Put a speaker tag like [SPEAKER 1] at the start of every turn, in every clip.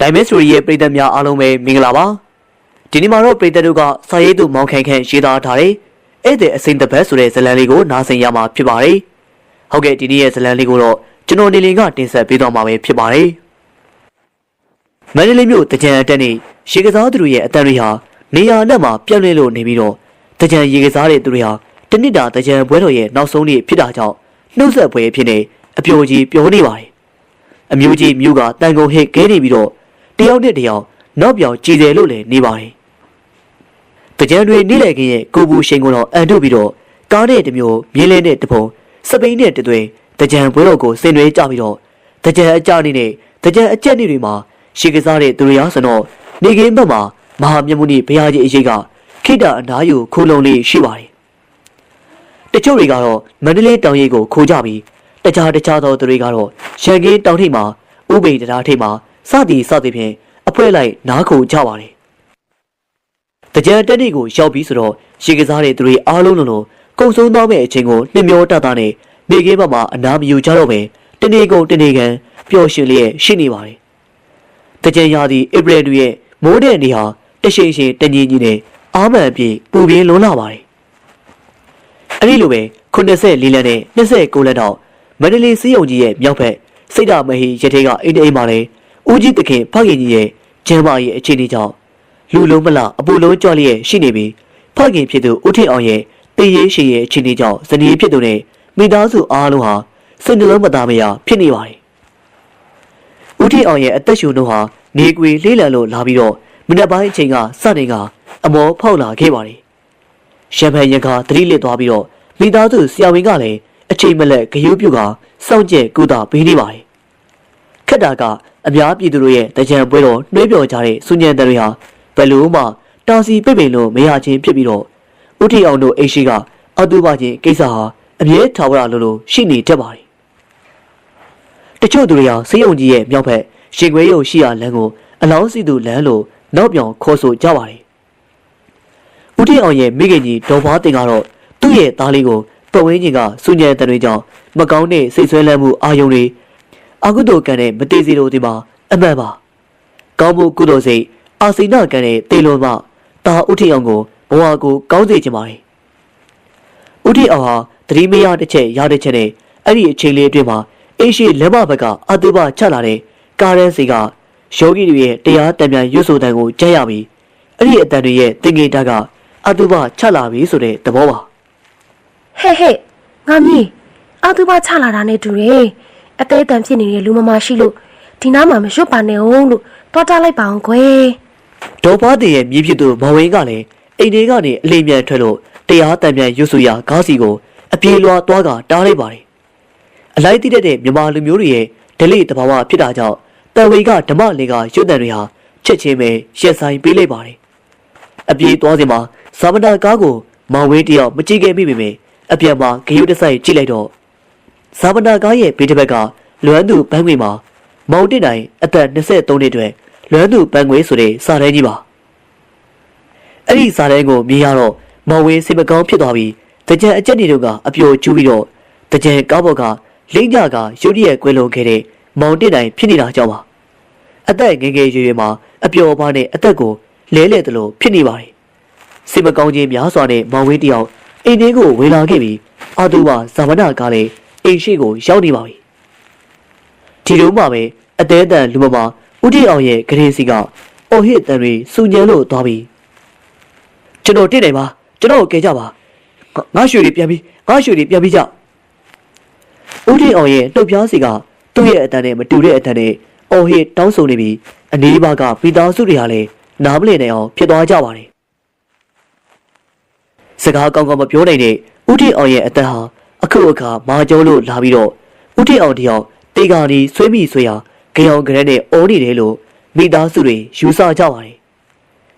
[SPEAKER 1] ဒိုင်မက်စတိုရီရဲ့ပရိသတ်များအားလုံးပဲမင်္ဂလာပါဒီနေ့မှာတော့ပရိသတ်တို့ကစာရေးသူမောင်ခန့်ခန့်ရေးသားထားတဲ့ဧည့်သည်အစိမ့်တစ်ပတ်ဆိုတဲ့ဇာတ်လမ်းလေးကိုနားဆင်ရမှာဖြစ်ပါတယ်ဟုတ်ကဲ့ဒီနေ့ရဲ့ဇာတ်လမ်းလေးကိုတော့ကျွန်တော်နေလင်ကတင်ဆက်ပေးသွားမှာပဲဖြစ်ပါတယ်မန္တလေးမြို့တကြံအတက်နေရေကစားသူတွေရဲ့အတန်တွေဟာနေရာနဲ့မှာပြန့်လွင့်လို့နေပြီးတော့တကြံရေကစားတဲ့သူတွေဟာတနစ်တာတကြံပွဲတော်ရဲ့နောက်ဆုံးနေ့ဖြစ်တာကြောင့်နှုတ်ဆက်ပွဲဖြစ်နေအပြိုကြီးပြောနေပါတယ်အမျိုးကြီးမြို့ကတန်ကုန်ဟစ်ခဲနေပြီးတော့ တယောက်နဲ့တယောက်နောက်ပြောင်ကြည်တယ်လို့လည်းနေပါတယ်။တကြံတွေနေ့လည်ခင်းရဲ့ကိုဘူးရှိန်ကိုတော့အန်ထုတ်ပြီးတော့ကားနဲ့တစ်မျိုးမြင်းလဲနဲ့တစ်ပုံစပိန်နဲ့တစ်သွင်းတကြံပွဲတော်ကိုဆင်နွှဲကြပြီးတော့တကြံအကြနေနဲ့တကြံအကျက်နေတွေမှာရှေကစားတဲ့သူတွေအားဆိုတော့နေကင်းဘက်မှာမဟာမြတ်မုနိဘုရားကြီးအရေးကခိတ္တအနာယူခိုးလုံးလေးရှိပါတယ်။တချို့တွေကတော့မန္တလေးတောင်ရိပ်ကိုခိုးကြပြီးတခြားတခြားသောသူတွေကတော့ရန်ကင်းတောင်ထိပ်မှာဥပိန်တရားထိပ်မှာ စသည်စသည်ဖြင့်အဖွဲလိုက်နားခုကြပါတယ်။တကြံတက်နေ့ကိုရောက်ပြီးဆိုတော့ရေကစားတဲ့သူတွေအားလုံးလုံးလုံးကုံဆုံးသွားမဲ့အချိန်ကိုနှမျောတတာနဲ့မိခင်းဘက်မှာအနာမယူကြတော့ပဲတနေ့ကုန်တနေ့ကန်ပျော်ရွှင်လျက်ရှိနေပါတယ်။တကြံရာသီဧပြီလူရဲ့မိုးတဲ့နေဟာတရှိန်ရှိန်တညီညီနဲ့အာမန်ပြေပူပြင်းလွန်းလာပါတယ်။အဲ့ဒီလိုပဲ84လမ်းနဲ့29လမ်းတော့မန္တလေးစီးရုံကြီးရဲ့မြောက်ဘက်စိတ်ဓာမဟီရထေကအိမ်တိမ်မှာလဲ ဦးကြီးတခင်ဖခင်ကြီးရဲ့ကျမ်းမာရဲ့အခြေအနေကြောင့်လူလုံးမလအပူလုံးကြွလျက်ရှိနေပြီးဖခင်ဖြစ်သူဦးထင်အောင်ရဲ့တည်ရေးရှိရဲ့အခြေအနေကြောင့်ဇနီးဖြစ်သူနဲ့မိသားစုအားလုံးဟာစိတ်နှလုံးမသားမရဖြစ်နေပါတယ်ဦးထင်အောင်ရဲ့အသက်ရှူနှုန်းဟာနေကွေလေးလံလို့လာပြီးတော့မနေ့ပိုင်းအချိန်ကစတင်ကအမောဖောက်လာခဲ့ပါတယ်ရှမ်ပန်ရန်ကသတိလစ်သွားပြီးတော့မိသားစုဆရာဝန်ကလည်းအချိန်မလက်ဂရုပြုကစောင့်ကြည့်ကုသပေးနေပါတယ်။ခက်တာက အများပြည်သူတို့ရဲ့တကြံပွဲတော်နှွေးပြော်ကြတဲ့စုညံတဲ့တွေဟာဘယ်လို့မှတာစီပြိတ်ပင်လို့မရချင်းဖြစ်ပြီးတော့ဥတီအောင်တို့အိရှိကအတူပါချင်းကိစ္စဟာအမြဲထာဝရလို့လို့ရှိနေတတ်ပါတယ်။တချို့သူတွေဟာစေယုံကြီးရဲ့မြောက်ဘက်ရှင်ခွေးရုံရှိရာလမ်းကိုအလောင်းစီသူလမ်းလို့နောက်ပြောင်ခေါ်ဆိုကြပါတယ်။ဦးတီအောင်ရဲ့မိခင်ကြီးဒေါ်ဖွားတင်ကတော့သူ့ရဲ့သားလေးကိုပတ်ဝန်းကျင်ကစူညံတန်တွေကြောင့်မကောင်းတဲ့စိတ်ဆွဲလန်းမှုအာယုံတွေ အကုသိုလ်ကံတဲ့မသေးစီတို့ဒီမှာအမှန်ပါကောင်းမှုကုသိုလ်စိတ်အာစိဏကံတဲ့တေလွန်မှတာဦးတီအောင်ကိုဘဝကိုကောင်းစေချင်ပါတယ်ဦးတီအောင်ဟာသတိမရတစ်ချက်ရတစ်ချက်နဲ့အဲ့ဒီအချိန်လေးအတွင်းမှာအေးရှိလက်မဘက်ကအတုပချလာတဲ့ကာရန်စီကယောဂီတွေရဲ့တရားတံပြန်ရွတ်ဆိုတန်ကိုကြားရပြီးအဲ့ဒီအတန်တွေရဲ့တင်ငေတာကအတုပချလာပြီဆိုတဲ့သဘောပါ
[SPEAKER 2] ဟဲ့ဟဲ့ငါမီးအောက်သူမချလာတာနဲ့တူတယ် အသေးအတန်ဖြစ်နေတဲ့လူမမရှိလို့ဒီနားမှာမရွတ်ပါနဲ့အောင်လို့တွားတားလိုက်ပါအောင်ကွယ်
[SPEAKER 1] ဒေါ်ပါတင်ရဲ့မြည်ဖြစ်သူမောင်ဝင်းကလည်းအိမ်ထဲကနေအလေးမြန်ထွက်လို့တရားတံပြန်ရွတ်ဆိုရာကားစီကိုအပြေလွှာသွားကတားလိုက်ပါတယ်အလိုက်တိတတ်တဲ့မြန်မာလူမျိုးတွေရဲ့ဒလိတဘာဝဖြစ်တာကြောင့်တန်ဝေကဓမ္မလင်ကရွတ်တန်တွေဟာချက်ချင်းပဲရက်ဆိုင်ပေးလိုက်ပါတယ်အပြေသွားစဉ်မှာဇာမနာကားကိုမောင်ဝင်းတယောက်မကြည့်ခဲ့မိပေမယ့်အပြန်မှာဂယုတစိုက်ကြည့်လိုက်တော့ ဇာမနာကားရဲ့ဘေးတစ်ဘက်ကလွမ်းသူပန်းငွေမှာမောင်တစ်နိုင်အသက်23နှစ်အရွယ်လွမ်းသူပန်းငွေဆိုတဲ့စာရဲကြီးပါအဲ့ဒီစာတန်းကိုမြင်ရတော့မောင်ဝင်းစိတ်မကောင်းဖြစ်သွားပြီးတကြံအကျက်တွေတို့ကအပြိုကျူးပြီးတော့တကြံကားဘော်ကလိမ့်ကြကရုတ်တရက်ကွဲလွန်ခဲ့တဲ့မောင်တစ်တိုင်ဖြစ်နေတာကြောင့်ပါအသက်ငယ်ငယ်ရွယ်ရွယ်မှာအပျော်ပါးနဲ့အသက်ကိုလဲလှယ်တယ်လို့ဖြစ်နေပါတယ်စိတ်မကောင်းခြင်းများစွာနဲ့မောင်ဝင်းတယောက်အိမ်ထဲကိုဝင်လာခဲ့ပြီးအာတူပါဇာမနာကလည်း အိမ်ရှိကိုရောက်နေပါပြီဒီလိုမှပဲအသေးအတန်လူမမဦးတီအောင်ရဲ့ဂရေစီကအော်ဟစ်တန်တွေစူညံလို့သွားပြီးကျွန်တော်တင့်နေပါကျွန်တော်ကိုကယ်ကြပါငါငါရွှေတွေပြန်ပြီးငါရွှေတွေပြန်ပြီးကြဦးတင်အောင်ရဲ့နှုတ်ပြားစီကသူ့ရဲ့အတန်နဲ့မတူတဲ့အတန်နဲ့အော်ဟစ်တောင်းဆိုနေပြီးအနေပါကပီတာစုတွေဟာလည်းနားမလည်နိုင်အောင်ဖြစ်သွားကြပါတယ်စကားကောင်းကောင်းမပြောနိုင်တဲ့ဦးတင်အောင်ရဲ့အတန်ဟာ အခုအခါမာကျောလို့လာပြီးတော့ဦးတင်အောင်တယောက်တေကာဒီဆွေးမိဆွေးဟာကြောင်ကရက်နဲ့အော်နေတယ်လို့မိသားစုတွေယူဆကြပါတယ်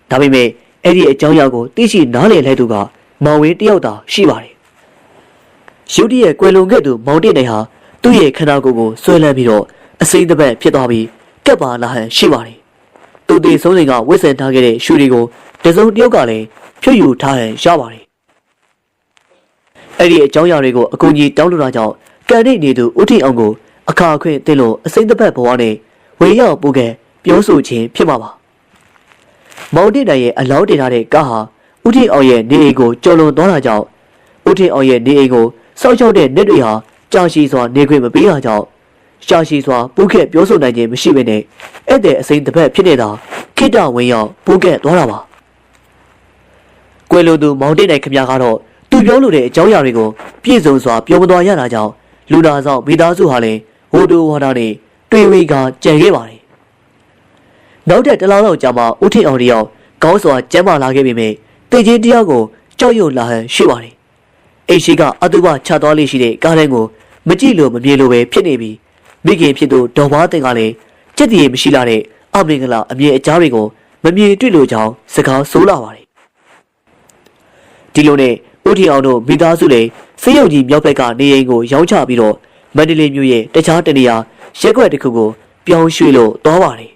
[SPEAKER 1] ဒါပေမဲ့အဲ့ဒီအကြောင်းအရာကိုသိရှိနားလည်လိုက်သူကမောင်ဝင်းတယောက်သာရှိပါတယ်။ရုတ်တရက်ကွယ်လွန်ခဲ့သူမောင်တင်နေဟာသူ့ရဲ့ခန္ဓာကိုယ်ကိုဆွဲလန်းပြီးတော့အစိမ့်တစ်ပတ်ဖြစ်သွားပြီးကက်ပါလာဟန်ရှိပါတယ်။သူတည်ဆုံးစဉ်ကဝစ်ဆင်ထားခဲ့တဲ့ရှူတွေကိုတစုံတစ်ယောက်ကလည်းဖြွတ်ယူထားဟန်ရပါတယ်။ အဲ့ဒီအကြောင်းအရာတွေကိုအကူအညီတောင်းလို့တာကြောင့်ကန်နေနေသူဦးထင်အောင်ကိုအခါအခွင့်တင်လို့အစိမ့်တစ်ပတ်ဘဝနဲ့ဝေရောက်ပူကဲပြောဆိုခြင်းဖြစ်မှာပါမောင်တင်တိုင်ရဲ့အလောင်းတင်ထားတဲ့ကားဟာဦးထင်အောင်ရဲ့နေအိမ်ကိုကျော်လွန်သွားတာကြောင့်ဦးထင်အောင်ရဲ့နေအိမ်ကိုစောက်ချောက်တဲ့နှစ်တွေဟာကြာရှည်စွာနေခွင့်မပေးတာကြောင့်ရှာရှည်စွာပူးခက်ပြောဆိုနိုင်ခြင်းမရှိဘဲနဲ့ဧည့်သည်အစိမ်းတစ်ဖက်ဖြစ်နေတာခိတ္တဝင်းရောက်ပူးခက်သွားတာပါကွယ်လိုသူမောင်တင်တိုင်ခမရကတော့ သူပြောလိုတဲ့အကြောင်းအရာတွေကိုပြည့်စုံစွာပြောမသွားရတာကြောင့်လူနာဆောင်မိသားစုဟာလည်းဟိုတူဝါဒနဲ့တွေ့ဝေကကြံခဲ့ပါတယ်နောက်တဲ့တလားလောက်ကြာမှဦးထင်အောင်တယောက်ကောင်းစွာကျမ်းမာလာခဲ့ပေမဲ့တေချင်းတယောက်ကိုကြောက်ရွံ့လာဟန်ရှိပါတယ်အိရှိကအတုပချသွားလေးရှိတဲ့ကားထဲကိုမကြည့်လို့မပြေလို့ပဲဖြစ်နေပြီးမိခင်ဖြစ်သူဒေါ်ဘာတင်ကလည်းကြက်တည်မရှိလာတဲ့အမင်္ဂလာအမြင်အကြားတွေကိုမမြင်တွေ့လို့ကြောင်းစကားဆိုးလာပါတယ်ဒီလိုနဲ့ ဦးထီအောင်တို့မိသားစုလည်းစေးရုံကြီးမြောက်ဘက်ကနေအိမ်ကိုရောင်းချပြီးတော့မန္တလေးမြို့ရဲ့တခြားတနေရာရက်ွက်တစ်ခုကိုပြောင်းရွှေ့လို့သွားပါတယ်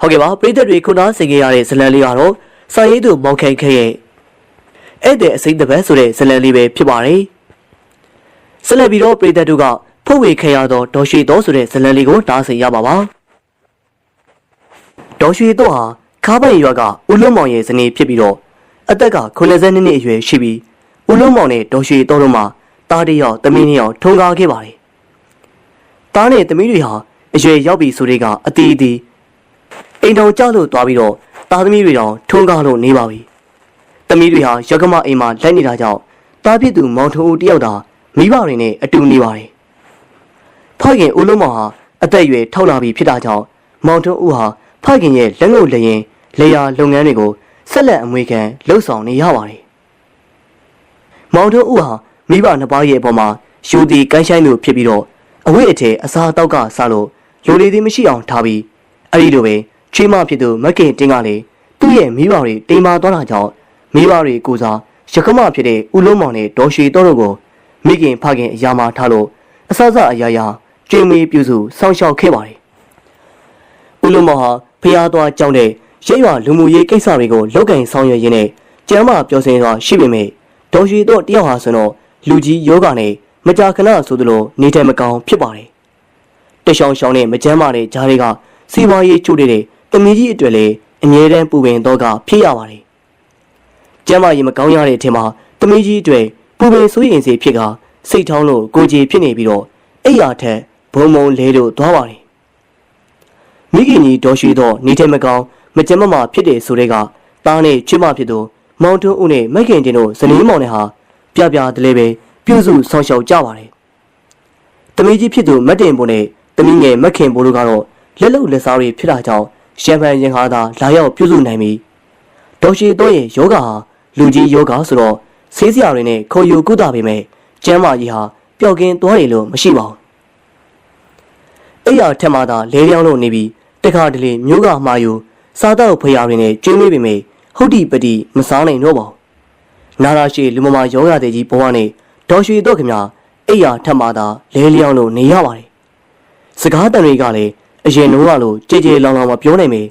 [SPEAKER 1] ဟုတ်ကဲ့ပါပြည်သက်တွေခုနဆင်ခဲ့ရတဲ့ဇလန်လေးကတော့စာရေးသူမောင်ခိုင်ခဲရဲ့ဧည့်သည်အစိမ့်တပတ်ဆိုတဲ့ဇလန်လေးပဲဖြစ်ပါတယ်ဆက်လက်ပြီးတော့ပြည်သက်တို့ကဖုတ်ဝေခဲရသောဒေါ်ရွှေတော်ဆိုတဲ့ဇလန်လေးကိုနားဆင်ရပါပါဒေါ်ရွှေတော်ဟာခါးပိုင်ရွာကဦးလုံးမောင်ရဲ့ဇနီးဖြစ်ပြီးတော့ အသက်က92နှစ်အရွယ်ရှိပြီးဦးလုံးမောင်နဲ့ဒေါ်ရွှေတော်တို့မှာတားတယောက်သမီးနှစ်ယောက်ထုံကားခဲ့ပါတယ်တားနဲ့သမီးတွေဟာအရွယ်ရောက်ပြီဆိုတဲ့ကအတီးအတီးအိမ်တော်ကြောက်လို့သွားပြီးတော့တားသမီးတွေတောင်ထုံကားလို့နေပါပြီသမီးတွေဟာရကမအိမ်မှာလိုက်နေတာကြောင့်တားဖြစ်သူမောင်ထုံဦးတယောက်သာမိဘတွေနဲ့အတူနေပါတယ်ဖခင်ဦးလုံးမောင်ဟာအသက်အရွယ်ထောက်လာပြီဖြစ်တာကြောင့်မောင်ထုံဦးဟာဖခင်ရဲ့လက်ငုပ်လျင်လေယာလုပ်ငန်းတွေကို ဆက်လက်အမွေခံလှုပ်ဆောင်နေရပါတယ်မောင်ထုံဦးဟာမိဘနှစ်ပါးရဲ့အပေါ်မှာယူသည်ကိုင်းဆိုင်လို့ဖြစ်ပြီးတော့အဝိအထည်အစားအသောက်ကစားလို့လူလေးသည်မရှိအောင်ထားပြီးအဲ့ဒီလိုပဲချွေးမဖြစ်သူမက်ကင်တင်းကလည်းသူ့ရဲ့မိဘတွေတိမ်မာသွားတာကြောင့်မိဘတွေကိုစားရကမဖြစ်တဲ့ဦးလုံးမောင်နဲ့ဒေါ်ရွှေတော်တို့ကိုမိခင်ဖခင်အရာမှာထားလို့အဆဆအရာရာကျွေးမွေးပြုစုစောင့်ရှောက်ခဲ့ပါတယ်ဦးလုံးမောင်ဟာဖျားသွားကြောင်းတဲ့ ရဲရွာလူမှုရေးကိစ္စတွေကိုလောက်ကင်ဆောင်ရွက်ရင်းနဲ့ကျမ်းမာပြောစင်စွာရှိပေမဲ့ဒေါ်ရွှေတော်တယောက်ဟာဆိုတော့လူကြီးယောဂနဲ့မကြာခဏဆိုသလိုနေထိုင်မကောင်းဖြစ်ပါတယ်။တရှောင်းရှောင်းနဲ့မကျမ်းမာတဲ့ဂျားတွေကစီးပွားရေးချို့တဲ့တမီးကြီးအတွက်လည်းအမြဲတမ်းပူပင်တော့ကဖြစ်ရပါတယ်။ကျမ်းမာရေးမကောင်းရတဲ့အထင်မှာတမီးကြီးအတွက်ပူပင်ဆိုးရင်စီဖြစ်ကစိတ်ထောင်းလို့ကိုကြီးဖြစ်နေပြီးတော့အိယာထက်ဘုံဘုံလဲလို့သွားပါတယ်။မိခင်ကြီးဒေါ်ရွှေတော့နေထိုင်မကောင်း မကျမ်းမာဖြစ်တဲ့ဆိုတဲ့ကတားနဲ့ချွတ်မဖြစ်သူမောင်တွန်းဦးနဲ့မက်ခင်တင်တို့ဇနီးမောင်နဲ့ဟာပြပြတလဲပဲပြုစုဆောင်ရှောက်ကြပါတယ်။တမီးကြီးဖြစ်သူမတ်တင်ပိုနဲ့တမီးငယ်မက်ခင်ပိုတို့ကတော့လက်လုံလက်စားတွေဖြစ်တာကြောင့်ရှမ်ပန်ရင်ခါသာလာရောက်ပြုစုနိုင်ပြီ။ဒေါ်ရှိတော့ရဲ့ယောဂဟာလူကြီးယောဂဆိုတော့ဆေးစရာတွေနဲ့ခေါ်ယူကုသပေမဲ့ကျမ်းမာကြီးဟာပျောက်ကင်းသွားတယ်လို့မရှိပါဘူး။အဲ့ရထက်မှသာလဲလျောင်းလို့နေပြီးတခါတလေမျိုးကမှာယူ စားတော့ဖရာတွေနဲ့ကျွေးမေးပေမဲ့ဟုတ်တိပတိမစားနိုင်တော့ပါဘူး။နာရာရှိလူမမာယောဂတဲ့ကြီးဘဝနဲ့ဒေါ်ရွှေတော့ခင်ဗျာအိယာထက်မှသာလဲလျောင်းလို့နေရပါတယ်။စကားတန်တွေကလည်းအရင်တော့ကလိုကြည်ကြည်လောင်လောင်မပြောနိုင်မေ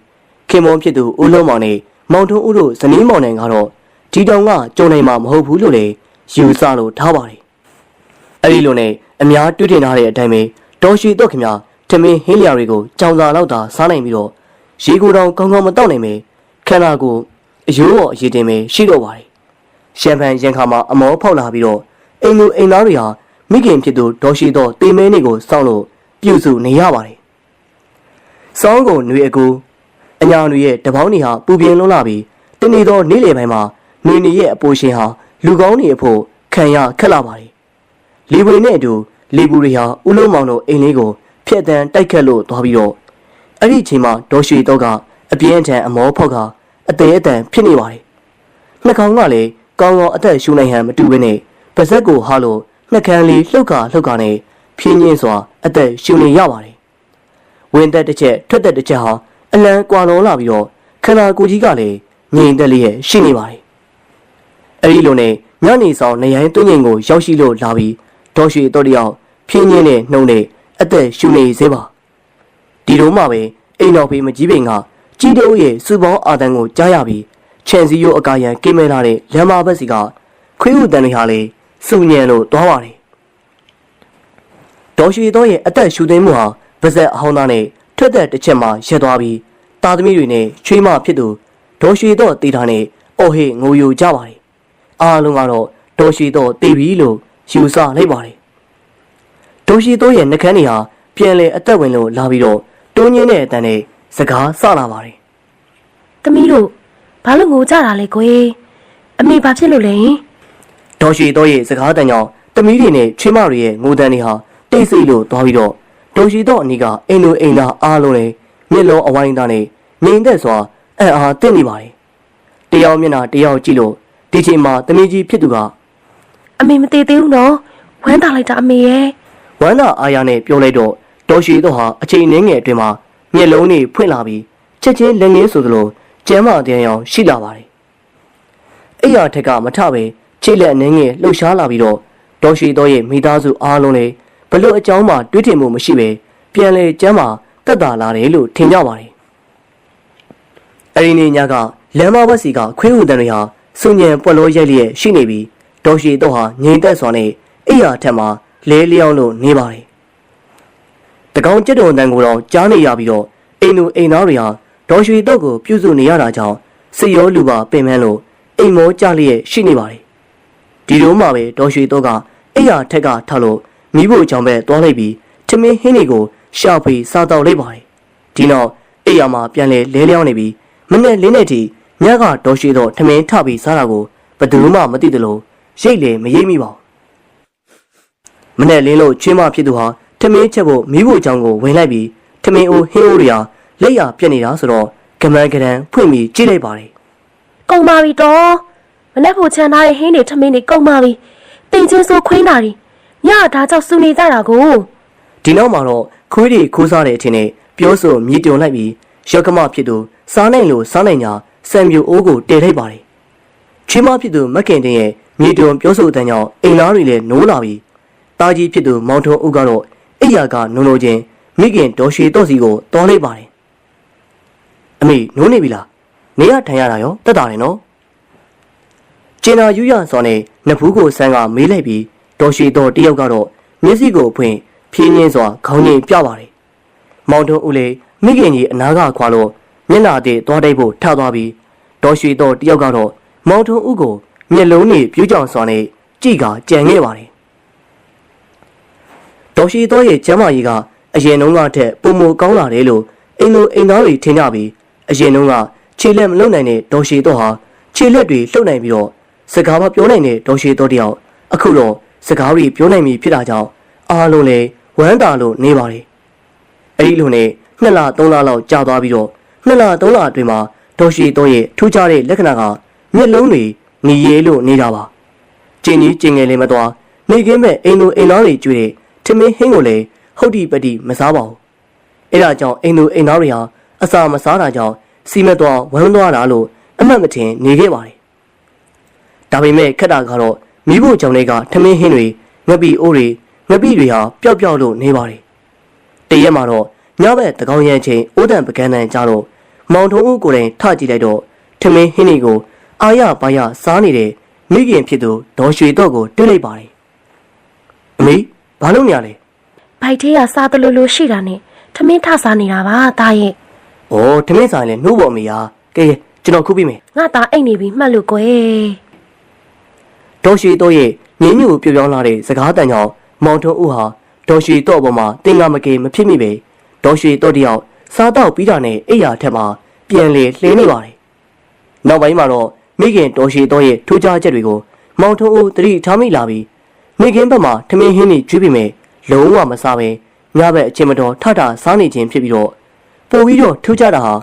[SPEAKER 1] ခင်မုံဖြစ်သူဦးလုံးမောင်နဲ့မောင်ထွန်းဦးတို့ဇနီးမောင်နှံကတော့ဒီတောင်ကကြုံနိုင်မှာမဟုတ်ဘူးလို့လေယူဆလို့ထားပါတယ်။အဲဒီလိုနဲ့အများတွေ့တင်ထားတဲ့အတိုင်းပဲဒေါ်ရွှေတော့ခင်ဗျာထမင်းဟင်းလျာတွေကိုကြောင်စာလောက်သာစားနိုင်ပြီးတော့ ရေကိုတောင်ကောင်းကောင်းမတောက်နိုင်ပဲခန္ဓာကိုအယိုးတော်အရေးတင်ပဲရှိတော့ပါတယ်။ရှမ်ပန်ရန်ခါမှာအမောဖောက်လာပြီးတော့အိမ်လူအိမ်သားတွေဟာမိခင်ဖြစ်သူဒေါ်ရှိတော်တေမဲနေကိုစောင့်လို့ပြုစုနေရပါတယ်။စောင်းကုန်နွေအကူအညာတွေရဲ့တပေါင်းတွေဟာပူပြင်းလွန်းလာပြီးတင်းနေသောနေ့လယ်ပိုင်းမှာနွေနေရဲ့အပိုရှင်ဟာလူကောင်းတွေအဖို့ခံရခက်လာပါတယ်။လေဝင်နဲ့အတူလေပူတွေဟာဥလုံးမောင်တို့အိမ်လေးကိုဖျက်တမ်းတိုက်ခတ်လို့သွားပြီးတော့ အဲ့ဒီအချိန်မှာဒေါ်ရွှေတော့ကအပြင်းထန်အမောဖောက်ကအသေးအတန်ဖြစ်နေပါတယ်။နှာခေါင်းကလည်းကောင်းကောင်းအသက်ရှူနိုင်ဟန်မတူဘဲနဲ့ပါဇက်ကိုဟာလို့နှက်ခမ်းလေးလှုပ်ခါလှုပ်ခါနဲ့ဖြင်းချင်းစွာအသက်ရှူနေရပါတယ်။ဝင်သက်တစ်ချက်ထွက်သက်တစ်ချက်ဟာအလံကွာလုံးလာပြီးတော့ခန္ဓာကိုယ်ကြီးကလည်းငြိမ်သက်လျက်ရှိနေပါတယ်။အဲဒီလိုနဲ့ညနေဆောင်နေရိုင်းတွင်းငင်ကိုရောက်ရှိလို့လာပြီးဒေါ်ရွှေတော်တယောက်ဖြင်းချင်းနဲ့နှုံနဲ့အသက်ရှူနေသေးပါ။ ဒီတော့မှပဲအိမ်တော်ဖေးမကြီးပင်ကကြီးတိုးရဲ့စူပေါင်းအာတန်ကိုကြားရပြီးချန်စီယိုအကာရန်ကိမဲလာတဲ့လမ်းမဘက်စီကခွေးဦးတန်တွေဟာလေစုညံလို့သွားပါတယ်။ဒေါ်ရွှေတော်ရဲ့အသက်ရှူသိမ်းမှုဟာပါဇက်အဟောင်းသားနဲ့ထွက်သက်တစ်ချက်မှရက်သွားပြီးတာသမီတွေနဲ့ချွေးမဖြစ်သူဒေါ်ရွှေတော့တေးတာနဲ့အော်ဟေငိုယိုကြပါတယ်အားလုံးကတော့ဒေါ်ရွှေတော့တေးပြီလို့ယူဆလိုက်ပါတယ်ဒေါ်ရွှေတော့ရဲ့နှကန်းတွေဟာပြန်လဲအသက်ဝင်လို့လာပြီးတော့ တွန်းညင်းတဲ့အတန်နဲ့စကားဆလာပါတယ်
[SPEAKER 2] သမီးတို့ဘာလို့ငိုကြတာလဲကွယ်အမေဘာဖြစ်လို့လဲ
[SPEAKER 1] ဒေါ်ရွှေတော့ရဲ့စကားတန်ကြောင့်တမီးတွေနဲ့ချွေးမတွေရဲ့ငိုတန်တွေဟာတိတ်ဆိတ်လို့သွားပြီးတော့ဒေါ်ရွှေတော့အနီးကအိမ်လိုအိမ်သားအားလုံးနဲ့မျက်လုံးအဝိုင်းသားနဲ့ငြိမ်သက်စွာအံ့အားသင့်နေပါတယ်တယောက်မျက်နှာတယောက်ကြည့်လို့ဒီချိန်မှာတမီးကြီးဖြစ်သူက
[SPEAKER 2] အမေမသေးသေးဘူးနော်ဝမ်းသာလိုက်တာအမေရဲ့
[SPEAKER 1] ဝမ်းသာအားရနဲ့ပြောလိုက်တော့ ဒေါ်ရွှေတော့ဟာအချိန်နှင်းငယ်အတွင်းမှာမျက်လုံးတွေဖွင့်လာပြီးချက်ချင်းလက်ငင်းဆိုသလိုကျမ်းမာတဲ့အောင်ရှိလာပါတယ်အဲ့ရထက်ကမထပဲခြေလက်နှင်းငယ်လှုပ်ရှားလာပြီးတော့ဒေါ်ရွှေတော့ရဲ့မိသားစုအားလုံးလည်းဘလို့အကြောင်းမှတွေးထင်မှုမရှိပဲပြန်လဲကျမ်းမာတက်တာလာတယ်လို့ထင်ကြပါတယ်အဲ့ဒီနေ့ညကလမ်းမဘက်စီကခွေးဟူတန်တွေဟာစုညံပွက်လို့ရိုက်လျက်ရှိနေပြီးဒေါ်ရွှေတော့ဟာငြိမ်သက်စွာနဲ့အဲ့ရထက်မှာလဲလျောင်းလို့နေပါတယ် တကောင်ကြက်တုံတန်ကိုတော့ကြားနေရပြီးတော့အိမ်သူအိမ်သားတွေဟာဒေါ်ရွှေတော့ကိုပြုစုနေရတာကြောင့်စိတ်ရောလူပါပင်ပန်းလို့အိမ်မောကြလျက်ရှိနေပါတယ်ဒီလိုမှပဲဒေါ်ရွှေတော့ကအဲ့ရထက်ကထောက်လို့မိဖို့ကြောင့်ပဲသွားလိုက်ပြီးထမင်းဟင်းတွေကိုရှာဖွေစားတော့လိုက်ပါတယ်ဒီနောက်အဲ့ရမှာပြန်လဲလဲလျောင်းနေပြီးမနဲ့လင်းတဲ့ထိညကဒေါ်ရွှေတော့ထမင်းထပြီးစားတာကိုဘယ်သူမှမသိသလိုရိတ်လေမရိပ်မိပါဘူးမနဲ့လင်းလို့ချင်းမဖြစ်သူဟာ ထမင်းချက်ဖို့မိဖို့ကြောင့်ကိုဝင်လိုက်ပြီးထမင်းအိုးဟင်းအိုးတွေဟာလက်ရပြက်နေတာဆိုတော့ကမန်းကရန်ဖွင့်ပြီးကြည့်လိုက်ပါတယ်
[SPEAKER 2] ကုန်ပါပြီတော့မနေ့ကချန်ထားတဲ့ဟင်းတွေထမင်းတွေကုန်ပါပြီတင်ချင်းဆိုခွင်းတာတွေညဒါကြောင့်စူနေကြတာကို
[SPEAKER 1] ဒီနောက်မှာတော့ခွေးတွေခိုးစားတဲ့အထင်နဲ့ပြောဆိုမြည်တုံလိုက်ပြီးရောက်ကမဖြစ်သူစားနိုင်လို့စားနိုင်ညာစံပြူအိုးကိုတည်လိုက်ပါတယ်ချင်းမဖြစ်သူမက်ခင်တင်ရဲ့မြည်တုံပြောဆိုတဲ့ကြောင့်အိမ်သားတွေလည်းနိုးလာပြီးတာကြီးဖြစ်သူမောင်ထုံးဦးကတော့ အိယာကနုံနိုချင်းမိခင်ဒေါ်ရွှေတော့စီကိုတောင်းလိုက်ပါတယ်အမေနိုးနေပြီလားနေရထိုင်ရတာရောတက်တာတယ်နော်ကျင်နာယူရစော်နဲ့နဖူးကိုဆန်းကမေးလိုက်ပြီးဒေါ်ရွှေတော်တယောက်ကတော့မျက်စိကိုဖွင့်ဖြင်းရင်းစွာခေါင်းငိမ်ပြပါတယ်။မောင်တုံးဦးလေးမိခင်ကြီးအနာကခွာလို့မျက်နှာတည်းသွားတိုက်ဖို့ထသွားပြီးဒေါ်ရွှေတော်တယောက်ကတော့မောင်တုံးဦးကိုမျက်လုံးနဲ့ပြူးကြောင်စွာနဲ့ကြည့်ကကြံခဲ့ပါတယ်။ ဒေါ်ရွှေတော်ရဲ့ကျမ်းမာရေးကအရင်တုန်းကထက်ပုံမကောင်းလာတယ်လို့အိမ်လိုအိမ်သားတွေထင်ကြပြီးအရင်တုန်းကခြေလက်မလုံနိုင်တဲ့ဒေါ်ရွှေတော်ဟာခြေလက်တွေလှုပ်နိုင်ပြီးတော့စကားမပြောနိုင်တဲ့ဒေါ်ရှေတော်တယောက်အခုတော့စကားတွေပြောနိုင်ပြီဖြစ်တာကြောင့်အားလုံးလည်းဝမ်းသာလို့နေပါတယ်အဲ့ဒီလိုနဲ့နှစ်လသုံးလလောက်ကြာသွားပြီးတော့နှစ်လသုံးလအတွင်းမှာဒေါ်ရှေတော်ရဲ့ထူးခြားတဲ့လက္ခဏာကမျက်လုံးတွေหนีရဲလို့နေတာပါကျင်းကြီးကျင်းငယ်လေးမသွားနေကင်းမဲ့အိမ်လိုအိမ်သားတွေကျွေးတဲ့ ထမင်းဟင်းကိုလည်းဟုတ်ဒီပတိမစားပါဘူးအဲ့ဒါကြောင့်အိမ်လိုအိမ်သားတွေဟာအစာမစားတာကြောင့်စီမက်သွားဝမ်းသွားတာလို့အမှတ်မထင်နေခဲ့ပါတယ်ဒါပေမဲ့ခက်တာကတော့မိဖို့ကြောင့်တွေကထမင်းဟင်းတွေငပိအိုးတွေငပိတွေဟာပျောက်ပျောက်လို့နေပါတယ်။တရက်မှာတော့ညဘက်တကောင်ရန်ချင်းအိုးတန်ပကန်းတန်ကြတော့မောင်ထုံးဦးကိုယ်တိုင်ထကြည့်လိုက်တော့ထမင်းဟင်းတွေကိုအာရပါရစားနေတဲ့မိခင်ဖြစ်သူဒေါ်ရွှေတော့ကိုတွေ့လိုက်ပါတယ်။အမေ ဘာလို့ညာလဲ
[SPEAKER 2] ဘိုက်သေးကစားတလို့လို့ရှိတာနဲ့ထမင်းထစားနေတာပါတာရဲ့။
[SPEAKER 1] ဩထမင်းဆိုင်လဲနှိုးပေါ်မေယာ။ကဲကျွန်တော်ခုပြီးမယ်
[SPEAKER 2] ငါသားအိတ်နေပြီမှတ်လို့ကွယ်
[SPEAKER 1] ဒေါ်ရွှေတော့ရဲ့ငင်းညူပြောပြောင်းလာတဲ့စကားတန်ကြောင့်မောင်ထုံးဦးဟာဒေါ်ရွှေတော့အပေါ်မှာတင်ကမကေမဖြစ်မိပဲဒေါ်ရွှေတော့တယောက်စားတော့ပြီးတာနဲ့အိယာထက်မှာပြန်လေလှင်းနေပါတယ်။နောက်ပိုင်းမှာတော့မိခင်ဒေါ်ရွှေတော့ရဲ့ထူးခြားချက်တွေကိုမောင်ထုံးဦးတတိထားမိလာပြီး မိခင်ဘက်မှာထမင်းဟင်းတွေကျွေးပြီးမယ်လုံးဝမစားပဲညဘက်အချိန်မတော်ထထစားနေခြင်းဖြစ်ပြီးတော့ပို့ပြီးတော့ထူးခြားတာဟာ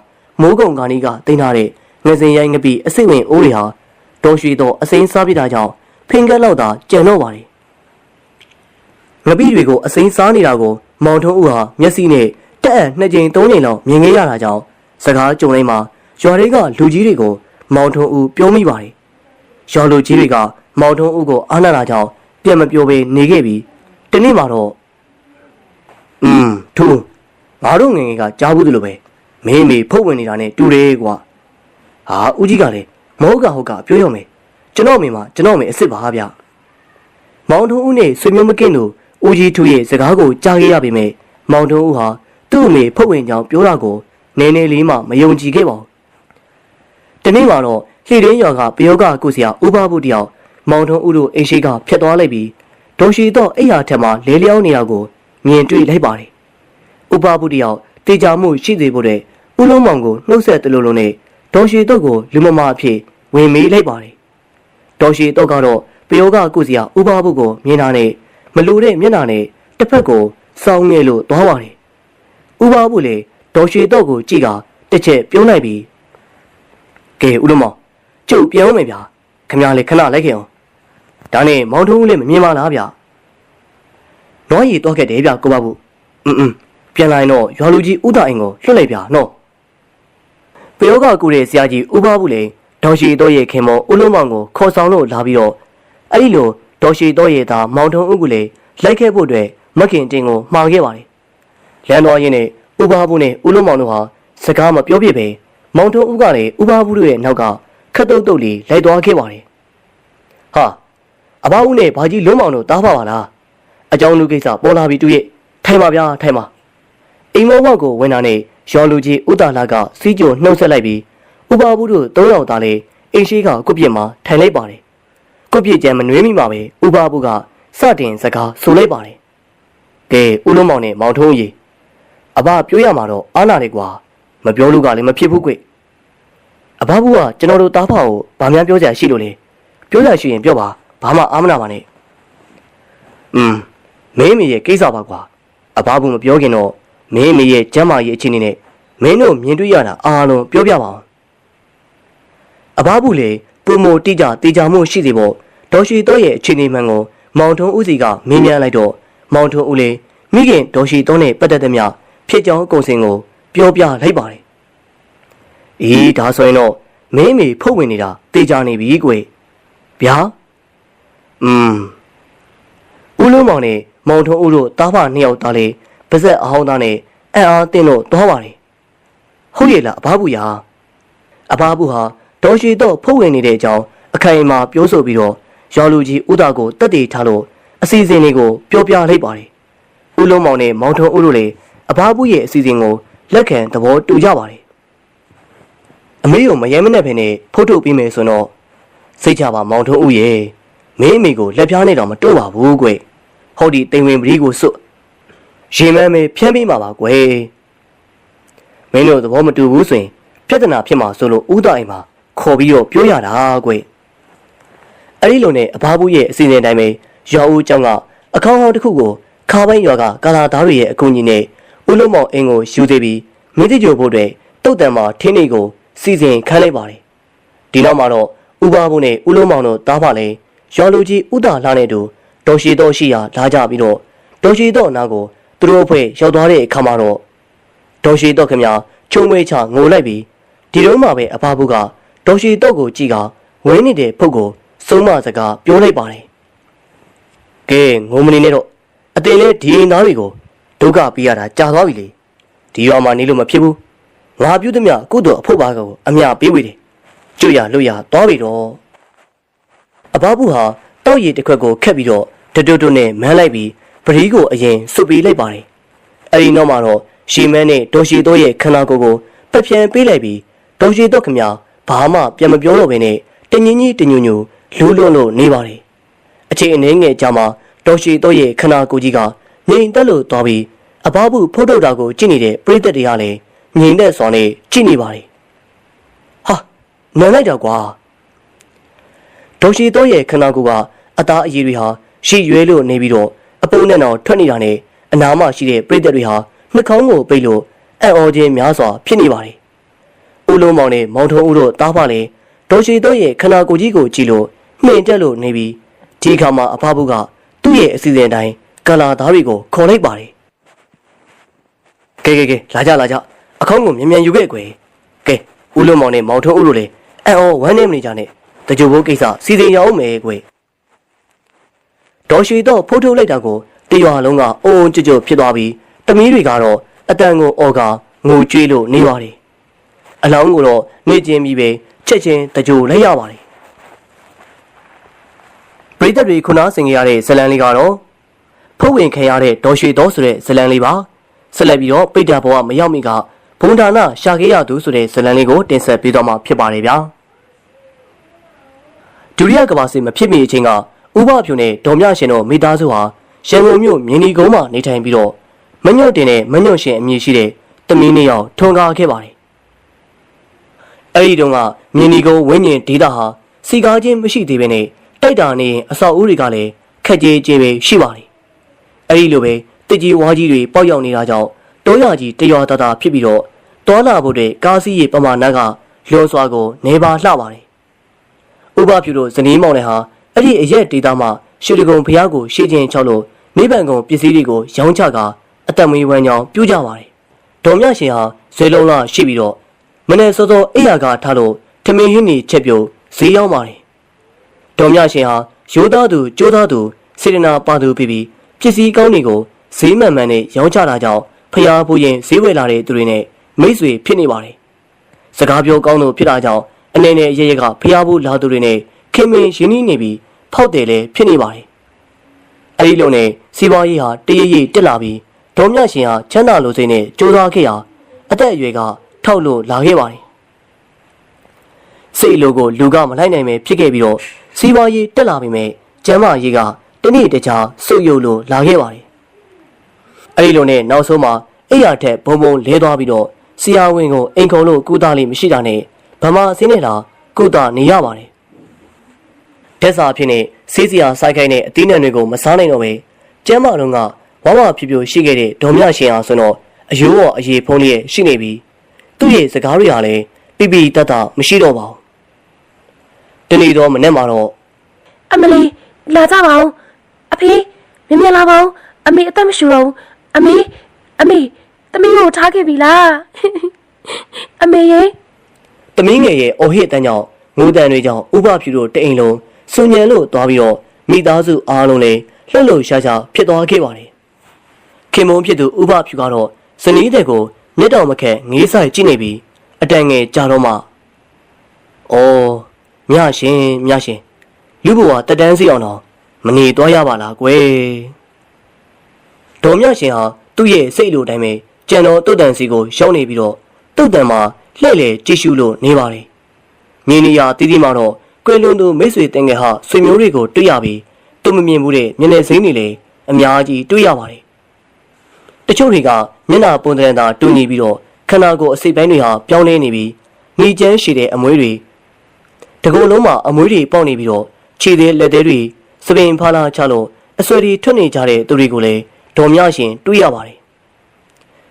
[SPEAKER 1] မိုးကုံကာနီကတင်ထားတဲ့ငစင်ရိုင်းငပိအစိမ့်ဝင်အိုးတွေဟာဒေါ်ရွှေတော့အစိမ်းစားပြတာကြောင့်ဖင်ကက်လောက်သာကြံတော့ပါတယ်။ငပိတွေကိုအစိမ်းစားနေတာကိုမောင်ထုံးဦးဟာမျက်စိနဲ့တက်အံ့နှစ်ကြိမ်သုံးကြိမ်လောက်မြင်ခဲ့ရတာကြောင့်စကားကြုံတိုင်းမှာရွာတွေကလူကြီးတွေကိုမောင်ထုံးဦးပြောမိပါတယ်။ရွာလူကြီးတွေကမောင်ထုံးဦးကိုအားနာတာကြောင့် ပြန်မပြောဘဲနေခဲ့ပြီးတနေ့မှာတော့อืมထူးငါတို့ငယ်ငယ်ကကြားဘူးသလိုပဲမင်းမေဖုတ်ဝင်နေတာနဲ့တူတယ်ကွာဟာဦးကြီးကလည်းမဟုတ်ကဟုတ်ကပြောရမယ်ကျွန်တော်အမေမှာကျွန်တော်အမေအစ်စ်ပါဗျမောင်ထုံးဦးနဲ့ဆွေမျိုးမကင်းတို့ဦးကြီးထူရဲ့စကားကိုကြားခဲ့ရပေမဲ့မောင်ထုံးဦးဟာသူ့အမေဖုတ်ဝင်ကြောင်ပြောတာကိုနည်းနည်းလေးမှမယုံကြည်ခဲ့ပါဘူး။တနေ့မှာတော့လှေရင်းရွာကပယောဂကုဆရာဥပဘုတယောက် မောင်ထုံးဦးတို့အိမ်ရှိကဖျက်သွားလိုက်ပြီးဒေါ်ရှိတော့အိယာထက်မှလဲလျောင်းနေရကိုမြင်တွေ့လိုက်ပါတယ်။ဥပဘုတယောက်တေချာမှုရှိစေဖို့တဲ့ဦးလုံးမောင်ကိုနှုတ်ဆက်တလို့လို့နဲ့ဒေါ်ရှိတော့ကိုလူမမာအဖြစ်ဝင်မေးလိုက်ပါတယ်။ဒေါ်ရှိတော့ကတော့ပယောဂကုဆရာဥပဘုကိုမြင်တာနဲ့မလိုတဲ့မျက်နှာနဲ့တစ်ဖက်ကိုစောင်းနေလို့သွားပါတယ်။ဥပဘုလည်းဒေါ်ရှိတော့ကိုကြည့်ကတစ်ချက်ပြုံးလိုက်ပြီးကဲဦးလုံးမောင်ကျုပ်ပြောင်းမယ်ဗျာခင်ဗျားလေခဏလိုက်ခဲ့အောင် ဒါနဲ့မောင်ထုံးဦးလည်းမမြင်ပါလားဗျလောရီတော့ခဲ့တယ်ဗျကိုပါဘူးအင်းအင်းပြန်လာရင်တော့ရွာလူကြီးဥဒအိမ်ကိုလွှတ်လိုက်ဗျနော်ပယောကကူတဲ့ဆရာကြီးဥပါဘူးလည်းဒေါ်ရှိတော့ရဲ့ခင်မောဦးလုံးမောင်ကိုခေါ်ဆောင်လို့လာပြီးတော့အဲ့ဒီလိုဒေါ်ရှိတော့ရဲ့သားမောင်ထုံးဦးကလည်းလိုက်ခဲ့ဖို့အတွက်မခင်တင်ကိုမှားခဲ့ပါတယ်လမ်းတော်ရင်နဲ့ဥပါဘူးနဲ့ဦးလုံးမောင်တို့ဟာစကားမပြောပြပဲမောင်ထုံးဦးကလည်းဥပါဘူးတို့ရဲ့နောက်ကခတ်တုတ်တုတ်လေးလိုက်သွားခဲ့ပါတယ်ဟာ အဘဦးနဲ့ဘာကြီးလုံးမောင်တို့တားပါပါလားအကြောင်းလူကိစ္စပေါ်လာပြီတူရဲ့ထိုင်ပါဗျာထိုင်ပါအိမ်မောဘောက်ကိုဝင်တာနဲ့ရော်လူကြီးဥတာလာကစီးကြိုနှုတ်ဆက်လိုက်ပြီးဥပဘူးတို့သုံးယောက်သားလေးအိမ်ရှိကကုပြစ်မှာထိုင်လိုက်ပါတယ်ကုပြစ်ကျန်မနှွေးမိမှာပဲဥပဘူးကစတင်စကားဆိုလိုက်ပါတယ်ကဲဦးလုံးမောင်နဲ့မောင်ထုံးကြီးအဘပြောရမှာတော့အားနာတယ်ကွာမပြောလို့ကလည်းမဖြစ်ဘူးကွအဘဘူးကကျွန်တော်တို့တားဖာကိုဗာများပြောကြရှိလို့လေပြောရရှိရင်ပြောပါ ဘာမှအားမနာပါနဲ့อืมမင်းမေရဲ့ကိစ္စပါကွာအဘဘူးမပြောခင်တော့မင်းမေရဲ့ကျမ်းမာရေးအခြေအနေနဲ့မင်းတို့မြင်တွေ့ရတာအားလုံးပြောပြပါအောင်အဘဘူးလေပုံမတိကြတေချာမှုရှိစေဖို့ဒေါ်ရှိတော့ရဲ့အခြေအနေမှန်ကိုမောင်ထုံးဦးစီကမေးမြန်းလိုက်တော့မောင်ထုံးဦးလေမိခင်ဒေါ်ရှိတော့နဲ့ပတ်သက်တဲ့မြဖြစ်ကြောင်းကုံစင်ကိုပြောပြလိုက်ပါတယ်အေးဒါဆိုရင်တော့မင်းမေဖုတ်ဝင်နေတာတေချာနေပြီကွယ်ဗျာ อืมဦးလုံးမောင်နဲ့မောင်ထုံးဦးတို့တားဖနှစ်ယောက်သားလေးပါဇက်အဟောင်းသားနဲ့အံ့အားတင်းလို့သွားပါတယ်ဟုတ်ရဲ့လားအဘဘူးရာအဘဘူးဟာဒေါ်ရှိတော့ဖုတ်ဝင်နေတဲ့အကြောင်းအခိုင်အမာပြောဆိုပြီးတော့ရော်လူကြီးဥဒကိုတက်တည်ထားလို့အစီအစဉ်လေးကိုပြောပြလိုက်ပါတယ်ဦးလုံးမောင်နဲ့မောင်ထုံးဦးတို့လည်းအဘဘူးရဲ့အစီအစဉ်ကိုလက်ခံသဘောတူကြပါတယ်အမေကိုမရဲမနဲ့ဖ ೇನೆ ဖိုးထုတ်ပြီးမယ်ဆိုတော့စိတ်ချပါမောင်ထုံးဦးရဲ့ မင်းအမေကိုလက်ပြားနဲ့တော့မတို့ပါဘူးကွဟောဒီတိမ်ဝင်ပရီကိုစွတ်ရင်မမ်းမေဖြန်းပြီးမှာပါကွယ်မင်းတို့သဘောမတူဘူးဆိုရင်ပြဿနာဖြစ်မှာဆိုလို့ဥဒအိမ်မှာခေါ်ပြီးတော့ပြောရတာကွအဲ့ဒီလိုနဲ့အဘဘူးရဲ့အစီအစဉ်တိုင်းပဲရောဦးကျောင်းကအကောင့်ဟောင်းတစ်ခုကိုခါပိုင်းရွာကကာလာသားတွေရဲ့အကူအညီနဲ့ဦးလုံးမောင်အင်းကိုယူသေးပြီးမင်းတိကျိုဖို့အတွက်တုတ်တံမှာထင်းနေကိုစီစဉ်ခန်းလိုက်ပါတယ်ဒီနောက်မှာတော့ဥပဘုံနဲ့ဦးလုံးမောင်တို့တားပါလေ ရော်လူကြီးဥတာလာနဲ့တူတော်ရှိတော်ရှိရာလာကြပြီးတော့တော်ရှိတော်နာကိုသူတို့အဖွဲ့ရောက်သွားတဲ့အခါမှာတော့တော်ရှိတော်ခင်ဗျာချုံမွေးချငိုလိုက်ပြီးဒီတော့မှပဲအဖဘုကတော်ရှိတော်ကိုကြည့်ကဝင်းနေတဲ့ဖုတ်ကိုစုံမစကားပြောလိုက်ပါတယ်ကဲငိုမနေနဲ့တော့အတင်နဲ့ဒီအိမ်သားတွေကိုဒုက္ခပေးရတာကြာသွားပြီလေဒီရွာမှာနေလို့မဖြစ်ဘူးငါပြုသည်မြကုသိုလ်အဖို့ပါကိုအမြပေးဝေတယ်ကျွရလွတ်ရသွားပြီတော့ အဘဘူးဟာတောက်ရည်တစ်ခွက်ကိုခက်ပြီးတော့တတွတ်တွတ်နဲ့မန်းလိုက်ပြီးပရီးကိုအရင်စွတ်ပေးလိုက်ပါတယ်အဲ့ဒီနောက်မှာတော့ရှီမန်းနဲ့ဒေါ်ရှီတို့ရဲ့ခန္ဓာကိုယ်ကိုပက်ပြန်ပေးလိုက်ပြီးဒေါ်ရှီတို့ခင်ဗျာဘာမှပြန်မပြောတော့ဘဲနဲ့တငင်းကြီးတညွညူလူးလွန်းလို့နေပါတယ်အချိန်အနေငယ်ကြာမှာဒေါ်ရှီတို့ရဲ့ခန္ဓာကိုယ်ကြီးကငြိမ်သက်လို့သွားပြီးအဘဘူးဖုတ်ထုတ်တာကိုကြည့်နေတဲ့ပရိသတ်တွေကလည်းငြိမ်သက်စွာနဲ့ကြည့်နေပါတယ်ဟာနန်းလိုက်တော့ကွာ ဒေါ်ရှီတော့ရဲ့ခန္ဓာကိုယ်ကအသားအရည်တွေဟာရှီရွဲလို့နေပြီးတော့အပုံနဲ့တော့ထွက်နေတာနဲ့အနာမရှိတဲ့ပရိသတ်တွေဟာနှာခေါင်းကိုပိတ်လို့အံ့ဩခြင်းများစွာဖြစ်နေပါတယ်ဦးလုံးမောင်နဲ့မောင်ထုံးဦးတို့တားပါလေဒေါ်ရှီတော့ရဲ့ခန္ဓာကိုယ်ကြီးကိုကြည့်လို့နှိမ်တက်လို့နေပြီးဒီခါမှာအဖဘူးကသူ့ရဲ့အစီအစဉ်တိုင်းကလာသားတွေကိုခေါ်လိုက်ပါတယ်ကဲကဲကဲလာကြလာကြအခေါင်းကိုမြန်မြန်ယူခဲ့ကွယ်ကဲဦးလုံးမောင်နဲ့မောင်ထုံးဦးတို့လည်းအံ့ဩဝမ်းနေမနေကြနဲ့ တကြိုဘိုးကိစ္စစီစဉ်ရအောင်မယ်ကွယ်ဒေါ်ရွှေတော့ဖိုးထုတ်လိုက်တာကိုတရွာလုံးကအုံအုံကြွကြွဖြစ်သွားပြီးတမီးတွေကတော့အတန်ကိုအော်ကာငိုကြွေးလို့နေပါတယ်အလောင်းကိုတော့နေကျင်ပြီးပဲချက်ချင်းတကြိုလိုက်ရပါတယ်ပရိသတ်တွေခုနဆင်ကြရတဲ့ဇလန်လေးကတော့ဖုတ်ဝင်ခံရတဲ့ဒေါ်ရွှေတော့ဆိုတဲ့ဇလန်လေးပါဆက်လက်ပြီးတော့ပိတ္တာဘဝမရောက်မီကဘုံဒါနရှာခဲ့ရသူဆိုတဲ့ဇာတ်လမ်းလေးကိုတင်ဆက်ပေးတော့မှာဖြစ်ပါတယ်ဗျာ ဒုတိယကမ္ဘာစစ်မဖြစ်မီအချိန်ကဥပဖြူနဲ့ဒေါ်မြရှင်တို့မိသားစုဟာရန်ကုန်မြို့မြင်းဒီကုန်းမှာနေထိုင်ပြီးတော့မညွတ်တင်တဲ့မညွတ်ရှင်အမည်ရှိတဲ့တမီးနှစ်ယောက်ထွန်ကားခဲ့ပါတယ်အဲ့ဒီတုန်းကမြင်းဒီကုန်းဝင်းကျင်ဒေတာဟာစီကားချင်းမရှိသေးဘဲနဲ့တိုက်တာနေရင်အဆောက်အဦတွေကလည်းခက်ကြေးကြေးပဲရှိပါတယ်အဲ့ဒီလိုပဲတစ်ကြီးဝါးကြီးတွေပေါက်ရောက်နေတာကြောင့်တောရကြီးတရွာတတာဖြစ်ပြီးတော့တောလာဖို့တဲ့ကားစီးရေပမာဏကလျောစွာကိုနေပါလှပါတယ် ဥပဖြူတို့ဇနီးမောင်နဲ့ဟာအဲ့ဒီအရက်ဒေတာမှာရွှေတကုံဖျားကိုရှေ့ချင်းချောက်လို့မိဘန်ကုံပစ္စည်းတွေကိုရောင်းချကာအသက်မွေးဝမ်းကြောင်းပြုကြပါတယ်ဒေါ်မြရှင်ဟာဇွေလုံးလာရှိပြီးတော့မနေ့စောစောအိယာကထားလို့ထမင်းရင်းနေချက်ပြုတ်ဈေးရောက်ပါတယ်ဒေါ်မြရှင်ဟာရိုးသားသူကြိုးသားသူစေတနာပါသူဖြစ်ပြီးပစ္စည်းကောင်းတွေကိုဈေးမှန်မှန်နဲ့ရောင်းချတာကြောင့်ဖျားဖို့ရင်ဈေးဝယ်လာတဲ့သူတွေနဲ့မိတ်ဆွေဖြစ်နေပါတယ်စကားပြောကောင်းလို့ဖြစ်တာကြောင့် အနေနဲ့ရရကဖျားဖို့လာသူတွေနဲ့ခင်မင်ရင်းနှီးနေပြီးဖောက်တယ်လည်းဖြစ်နေပါတယ်အဲဒီလိုနဲ့စီးပွားရေးဟာတရရိပ်တက်လာပြီးဒေါ်မြရှင်ဟာချမ်းသာလိုစိတ်နဲ့ကြိုးစားခဲ့ရာအသက်အရွယ်ကထောက်လို့လာခဲ့ပါတယ်စိတ်လိုကိုလူကမလိုက်နိုင်ပဲဖြစ်ခဲ့ပြီးတော့စီးပွားရေးတက်လာပြီမဲ့ကျမ်းမာရေးကတနေ့တခြားဆုတ်ယုတ်လို့လာခဲ့ပါတယ်အဲဒီလိုနဲ့နောက်ဆုံးမှာအိယာထက်ဘုံဘုံလဲသွားပြီးတော့ဆရာဝန်ကိုအိမ်ခုံလို့ကုသလေးမရှိတာနဲ့ ဗမာအစင်းနဲ့လာကုသနေရပါတယ်တက်စာဖြစ်နေဆေးစရာစိုက်ခိုင်းတဲ့အသီးနှံတွေကိုမစားနိုင်တော့ပဲကျမ်းမာလုံးကဝဝဖြူဖြူရှိခဲ့တဲ့ဒေါ်မြရှင်အောင်ဆိုတော့အယိုးရောအရေဖုံးလေးရှိနေပြီသူ့ရဲ့စကားတွေကလည်းပြပြတတ်တာမရှိတော့ပါဘူးတနေ့တော့မနေ့မှာတော့
[SPEAKER 2] အမလီလာကြပါဦးအဖေမြင်မြင်လာပါဦးအမေအသက်မရှိတော့ဘူးအမေအမေသမီးကိုထားခဲ့ပြီလားအမေရေ
[SPEAKER 1] တမင်းငယ်ရဲ့အော်ဟစ်တန်းကြောင့်ငိုတန်တွေကြောင့်ဥပဖြူတို့တအိမ်လုံးစုန်ညံလို့သွားပြီးတော့မိသားစုအားလုံးလည်းလှုပ်လှုပ်ရှားရှားဖြစ်သွားခဲ့ပါတယ်ခင်မုံဖြစ်သူဥပဖြူကတော့ဇနီးတဲ့ကိုမျက်တောင်မခက်ငေးဆိုင်ကြည့်နေပြီးအတန်ငယ်ကြာတော့မှအော်မြရှင်မြရှင်လူဘဝတက်တန်းစီအောင်တော့မနေသွားရပါလားကွယ်ဒေါ်မြရှင်ဟာသူ့ရဲ့စိတ်လိုတိုင်းပဲကြံတော်တုတ်တန်စီကိုရှောင်းနေပြီးတော့တုတ်တန်မှာ လှည့်လေကြည့်ရှုလို့နေပါတယ်မြင်းနီယာတီးတီးမှာတော့ကွယ်လွန်သူမိတ်ဆွေတင်ငယ်ဟာဆွေမျိုးတွေကိုတွေ့ရပြီးသူမမြင်ဘူးတဲ့မျက်နှာစိမ်းတွေလည်းအများကြီးတွေ့ရပါတယ်တချို့တွေကမျက်နှာပုံသဏ္ဍာန်တူညီပြီးတော့ခန္ဓာကိုယ်အစိတ်ပိုင်းတွေဟာပြောင်းလဲနေပြီးညီချမ်းရှိတဲ့အမွေးတွေတကုံလုံးမှာအမွေးတွေပေါက်နေပြီးတော့ခြေသေးလက်သေးတွေစပင်ဖားလာချလို့အဆွေတွေထွက်နေကြတဲ့သူတွေကိုလည်းဒေါ်မြရှင်တွေ့ရပါတယ်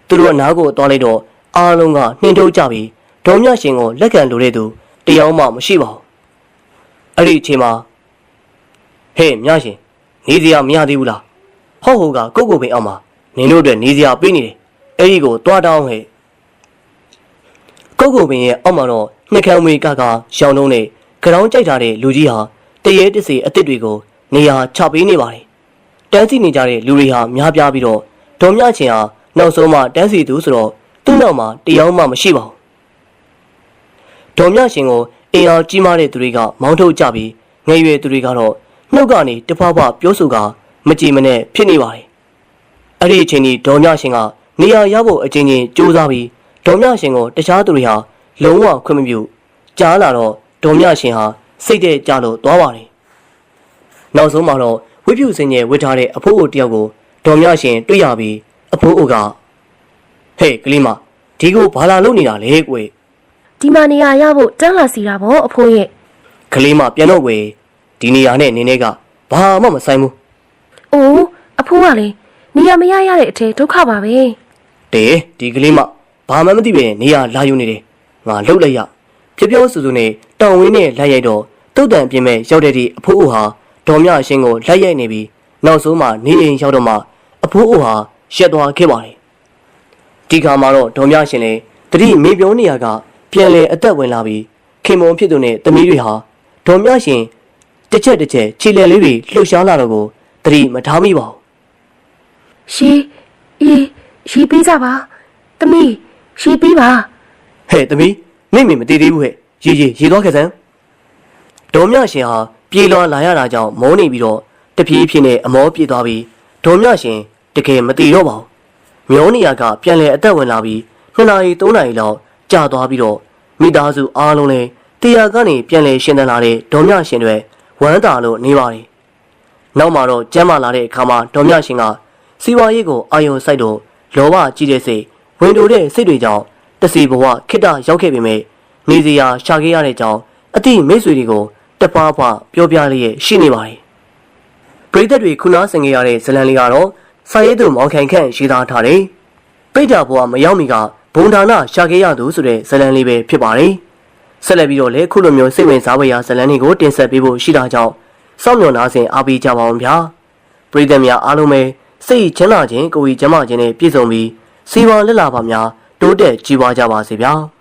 [SPEAKER 1] သူတို့အနားကိုသွားလိုက်တော့ အားလုံးကနှင်ထုတ်ကြပြီးဒေါ်မြရှင်ကိုလက်ခံလိုတဲ့သူတယောက်မှမရှိပါဘူးအဲ့ဒီအချိန်မှာဟေးမြရှင်နေစရာမရသေးဘူးလားဟောက်ဟိုကကုတ်ကုတ်ပင်အောက်မှာနင်တို့အတွက်နေစရာပေးနေတယ်အဲ့ဒီကိုတွားတောင်းဟဲ့ကုတ်ကုတ်ပင်ရဲ့အောက်မှာတော့နှစ်ခံမွေကကရောင်တုံးနဲ့ကြောင်ကြိုက်ထားတဲ့လူကြီးဟာတရေတစေအစ်စ်တွေကိုနေရာချပေးနေပါတယ်တန်းစီနေကြတဲ့လူတွေဟာများပြားပြီးတော့ဒေါ်မြချင်းဟာနောက်ဆုံးမှတန်းစီသူဆိုတော့ သူ့နောက်မှာတယောက်မှမရှိပါဘူးဒေါ်မြရှင်ကိုအင်အားကြီးမားတဲ့သူတွေကမောင်းထုတ်ကြပြီးငယ်ရွယ်သူတွေကတော့နှုတ်ကနေတဖွာဖွာပြောဆိုကမကြည်မနဲ့ဖြစ်နေပါတယ်အဲ့ဒီအချိန်ကြီးဒေါ်မြရှင်ကနေရာရဖို့အချင်းချင်းကြိုးစားပြီးဒေါ်မြရှင်ကိုတခြားသူတွေဟာလုံးဝခွင့်မပြုကြားလာတော့ဒေါ်မြရှင်ဟာစိတ်တဲ့ကြလို့သွားပါတယ်နောက်ဆုံးမှာတော့ဝိပုစင်ရဲ့ဝစ်ထားတဲ့အဖိုးအိုတယောက်ကိုဒေါ်မြရှင်တွေ့ရပြီးအဖိုးအိုက ဟေးကလေးမဒီကိုဘာလာလုပ်နေတာလဲကွယ်
[SPEAKER 2] ဒီမနေရရဖို့တန်းလာစီတာပေါ့အဖိုးရဲ့
[SPEAKER 1] ကလေးမပြန်တော့ဝယ်ဒီနေရာနဲ့နင်းနေကဘာမှမဆိုင်ဘူး။
[SPEAKER 2] အိုးအဖိုးကလေနေရမရရတဲ့အထဲဒုက္ခပါပဲ
[SPEAKER 1] တေဒီကလေးမဘာမှမသိပဲနေရာလာယူနေတယ်ငါလှုပ်လိုက်ရပြပြောစူစူနဲ့တောင်ဝင်းနဲ့လိုက်ရိုက်တော့တုတ်တန်ပြင်းမဲ့ရောက်တဲ့ဒီအဖိုးအိုဟာဒေါ်မြအရှင်ကိုလိုက်ရိုက်နေပြီးနောက်ဆုံးမှနေအိမ်ရောက်တော့မှအဖိုးအိုဟာရက်သွားခဲ့ပါတယ် ဒီခါမှာတော့ဒေါ်မြရှင်လည်းတတိမေပြောနေရကပြန်လဲအသက်ဝင်လာပြီးခင်မုံဖြစ်သူနဲ့သမီးတွေဟာဒေါ်မြရှင်တစ်ချက်တစ်ချက်ခြေလည်လေးတွေလှုပ်ရှားလာတော့ကိုတတိမထားမိပါဘူး။
[SPEAKER 2] ရှေးအေးရှေးပေးကြပါ။သမီးရှေးပေးပါ
[SPEAKER 1] ဟဲ့သမီးမိမိမတည်သေးဘူးဟဲ့ရေရေရေသွားခဲ့စမ်းဒေါ်မြရှင်ဟာပြေးလွှာလာရတာကြောင့်မောနေပြီးတော့တပြေးဖြင်းနဲ့အမောပြေးသွားပြီးဒေါ်မြရှင်တကယ်မတည်တော့ပါဘူး မျောနေရကပြန်လဲအသက်ဝင်လာပြီး2နာရီ3နာရီလောက်ကြာသွားပြီးတော့မိသားစုအားလုံးလည်းတရားကနေပြန်လဲရှင်းသလာတဲ့ဒေါ်မြရှင်တွေဝမ်းသာလို့နေပါတယ်။နောက်မှာတော့ကျမ်းမာလာတဲ့အခါမှာဒေါ်မြရှင်ကစီဝါရေးကိုအာယုံစိုက်တော့လောဘကြီးတဲ့စိတ်ဝင်တိုတဲ့စိတ်တွေကြောင့်တစီဘဝခိတ္တရောက်ခဲ့ပေမဲ့နေစရာရှာခဲ့ရတဲ့ကြောင့်အတိမိတ်ဆွေတွေကိုတပားပွားပြောပြလျက်ရှိနေပါတယ်။ပရိသတ်တွေခုနာဆင်ခဲ့ရတဲ့ဇလန်လေးကတော့ စာရေးသူမောင်ခိုင်ခန့်ရေးသားထားတယ်။ပိဋ္ဌာဘဝမရောက်မီကဘုံဒါနရှာခဲ့ရသူဆိုတဲ့ဇလန်လေးပဲဖြစ်ပါတယ်။ဆက်လက်ပြီးတော့လည်းခုလိုမျိုးစိတ်ဝင်စားဖွယ်ရာဇလန်လေးကိုတင်ဆက်ပေးဖို့ရှိတာကြောင့်စောင့်မျှော်နာဆင်အားပေးကြပါအောင်ဗျာ။ပရိသတ်များအားလုံးပဲစိတ်ချမ်းသာခြင်းကိုယ်ကြီးကျန်းမာခြင်းနဲ့ပြည့်စုံပြီးစီဝါလက်လာပါများတိုးတက်ကြီးပွားကြပါစေဗျာ။